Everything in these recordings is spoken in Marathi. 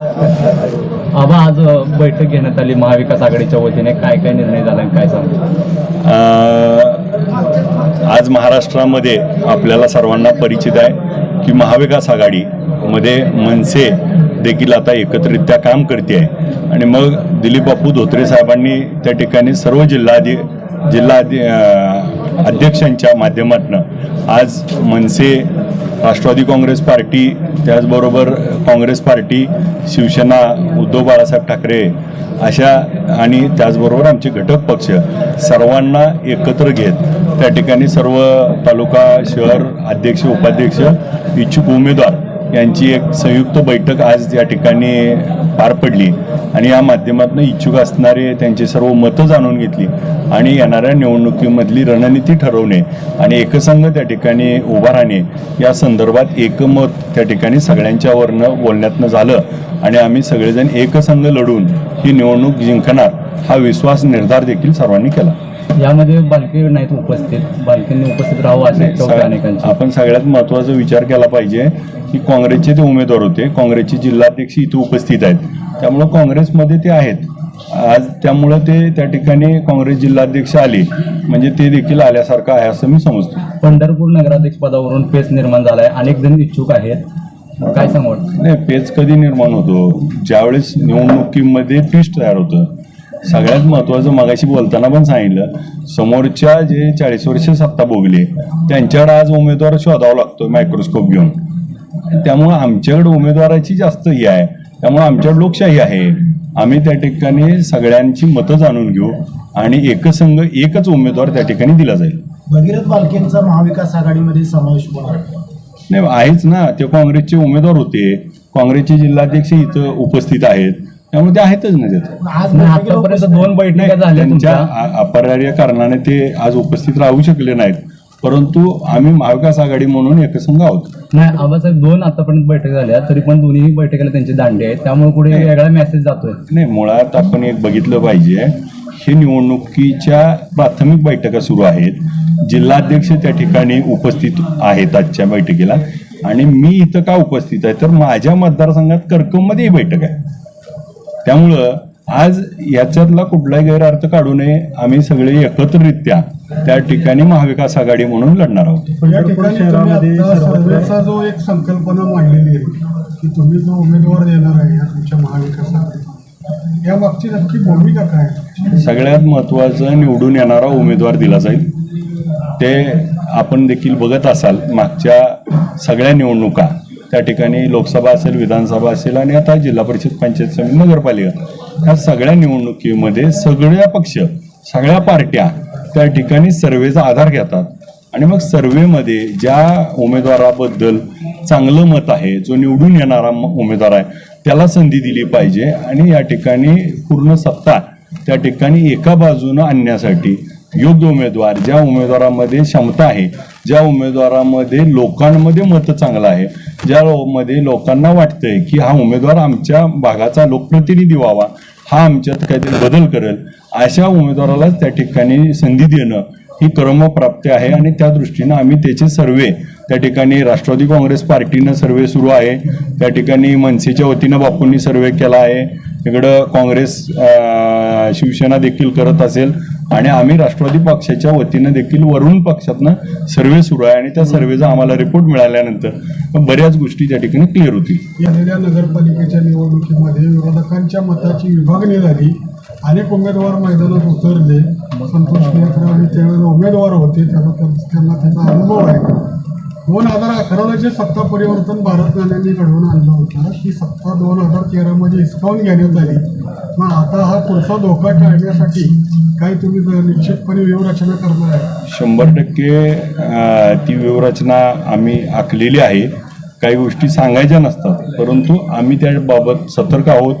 आबा आज बैठक घेण्यात आली महाविकास आघाडीच्या वतीने. काय काय निर्णय झाला आणि काय सांग आज महाराष्ट्रामध्ये आपल्याला सर्वांना परिचित आहे की महाविकास आघाडीमध्ये मनसे देखील आता एकत्रित्या काम करते आहे आणि मग दिलीप बापू धोत्रे साहेबांनी त्या ठिकाणी सर्व जिल्हाधि जिल्हा अध्यक्षांच्या माध्यमातून आज मनसे राष्ट्रवादी काँग्रेस पार्टी त्याचबरोबर काँग्रेस पार्टी शिवसेना उद्धव बाळासाहेब ठाकरे अशा आणि त्याचबरोबर आमचे घटक पक्ष सर्वांना एकत्र घेत त्या ठिकाणी सर्व तालुका शहर अध्यक्ष उपाध्यक्ष इच्छुक उमेदवार यांची एक संयुक्त बैठक आज या ठिकाणी पार पडली. आणि या माध्यमातून इच्छुक असणारे त्यांची सर्व मतं जाणून घेतली आणि येणाऱ्या निवडणुकीमधली रणनीती ठरवणे आणि एकसंघ त्या ठिकाणी उभा राहणे या संदर्भात एकमत त्या ठिकाणी सगळ्यांच्यावरनं बोलण्यातनं झालं. आणि आम्ही सगळेजण एकसंघ लढून ही निवडणूक जिंकणार हा विश्वास निर्धार देखील सर्वांनी केला. यामध्ये बालके नाहीत उपस्थित. बालकेंनी उपस्थित राहावं अनेकांची. आपण सगळ्यात महत्त्वाचा विचार केला पाहिजे की काँग्रेसचे ते उमेदवार होते काँग्रेसचे जिल्हाध्यक्ष इथे उपस्थित आहेत. त्यामुळं काँग्रेसमध्ये ते आहेत. आज त्यामुळं ते त्या ठिकाणी काँग्रेस जिल्हाध्यक्ष आले. म्हणजे ते देखील आल्यासारखं आहे असं मी समजतो. पंढरपूर नगराध्यक्ष पदावरून पेच निर्माण झालाय. अनेक जण इच्छुक आहेत. काय सांगू? वाटतं नाही पेच कधी निर्माण होतो? ज्यावेळेस निवडणुकीमध्ये ट्विस्ट तयार होतं. सगळ्यात महत्त्वाचं मगाशी बोलताना पण सांगितलं. समोरच्या जे चाळीस वर्ष सत्ता भोगली त्यांच्याकडे आज उमेदवार शोधावा लागतो मायक्रोस्कोप घेऊन. त्यामुळं आमच्याकडे उमेदवाराची जास्त ही आहे. त्यामुळं आमच्याकडे लोकशाही आहे. आम्ही त्या ठिकाणी सगळ्यांची मतं जाणून घेऊ आणि एकसंघ एकच उमेदवार त्या ठिकाणी दिला जाईल. भगीरथ बालकेंचा महाविकास आघाडीमध्ये समावेश होणार नाही आहेच ना. ते काँग्रेसचे उमेदवार होते. काँग्रेसचे जिल्हाध्यक्ष इथं उपस्थित आहेत. त्यामुळे ते आहेतच ना आज आतापर्यंत उपस्थित- दोन बैठका झाल्या त्यांच्या तुमच्या. अ- अपरिहार्य कारणाने ते आज उपस्थित राहू शकले नाहीत. परंतु आम्ही महाविकास आघाडी म्हणून एकसंघ आहोत. नाही आबासाहेब दोन आतापर्यंत बैठक झाल्या तरी पण दोन्ही बैठकीला त्यांचे दांडे आहेत. त्यामुळे कुठे वेगळा मेसेज जातोय. नाही मुळात आपण एक बघितलं पाहिजे हे निवडणुकीच्या प्राथमिक बैठका सुरू आहेत. जिल्हाध्यक्ष त्या ठिकाणी उपस्थित आहेत आजच्या बैठकीला. आणि मी इथं का उपस्थित आहे? तर माझ्या मतदारसंघात करकममध्ये ही बैठक आहे. त्यामुळं आज याच्यातला कुठलाही गैरअर्थ काढू नये. आम्ही सगळे एकत्रित्या त्या ठिकाणी महाविकास आघाडी म्हणून लढणार आहोत. सर्वेचा जो एक संकल्पना मांडलेली आहे की तुम्ही जो उमेदवार देणार आहे या तुमच्या महाविकासात या मागची नक्की भूमिका काय आहे? सगळ्यात महत्त्वाचं निवडून येणारा उमेदवार दिला जाईल. ते आपण देखील बघत असाल मागच्या सगळ्या निवडणुका त्या ठिकाणी लोकसभा असेल विधानसभा असेल आणि आता जिल्हा परिषद पंचायत समिती नगरपालिका. ह्या सगळ्या निवडणुकीमध्ये सगळ्या पक्ष सगळ्या पार्ट्या त्या ठिकाणी सर्वेचा आधार घेतात. आणि मग सर्वेमध्ये ज्या उमेदवाराबद्दल चांगलं मत आहे जो निवडून येणारा उमेदवार आहे त्याला संधी दिली पाहिजे आणि या ठिकाणी पूर्ण सत्ता त्या ठिकाणी एका बाजूनं आणण्यासाठी योग्य उमेदवार ज्या उमेदवारामध्ये क्षमता आहे ज्या उमेदवारामध्ये लोकांमध्ये मत चांगलं आहे ज्या मध्ये लोकांना वाटतंय की हा उमेदवार आमच्या भागाचा लोकप्रतिनिधी व्हावा हा आमच्यात काहीतरी बदल करेल अशा उमेदवारालाच त्या ठिकाणी संधी देणं ही क्रमप्राप्ती आहे. आणि त्या दृष्टीनं आम्ही त्याचे सर्वे त्या ठिकाणी राष्ट्रवादी काँग्रेस पार्टीनं सर्वे सुरू आहे त्या ठिकाणी मनसेच्या वतीनं बापूंनी सर्वे केला आहे इकडं काँग्रेस शिवसेना देखील करत असेल आणि आम्ही राष्ट्रवादी पक्षाच्या वतीनं देखील वरुण पक्षातनं सर्वे सुरू आहे आणि त्या सर्वेचा आम्हाला रिपोर्ट मिळाल्यानंतर बऱ्याच गोष्टी त्या ठिकाणी क्लिअर होतील. गेलेल्या नगरपालिकेच्या निवडणुकीमध्ये विरोधकांच्या मताची विभागणी झाली. अनेक उमेदवार मैदानात उतरले. संतोष केळकराव हे त्यावेळेला उमेदवार होते. त्याचा त्यांना त्याचा अनुभव आहे. दोन हजार अकराला जे सत्ता परिवर्तन भारत घडवून आणलं होतं. ती सत्ता दोन हजार तेरामध्ये हिसकावून घेण्यात आली मग आता हा पुढचा धोका टाळण्यासाठी काय तुम्ही निश्चितपणे व्यूहरचना करणार आहे? शंभर टक्के ती व्यूहरचना आम्ही आखलेली आहे. काही गोष्टी सांगायच्या नसतात. परंतु आम्ही त्याबाबत सतर्क आहोत.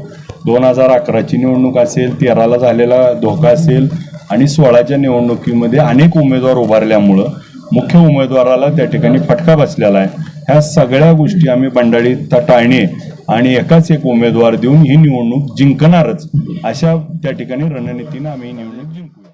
दोन हजार अकराची निवडणूक असेल तेराला झालेला धोका असेल आणि सोळाच्या निवडणुकीमध्ये अनेक उमेदवार उभारल्यामुळं मुख्य उमेदवाराला त्या ठिकाणी फटका बसलेला आहे. ह्या सगळ्या गोष्टी आम्ही बंडाळीत टाळणे आणि एकाच एक उमेदवार देऊन ही निवडणूक जिंकणारच अशा त्या ठिकाणी रणनीतीनं आम्ही ही निवडणूक जिंकू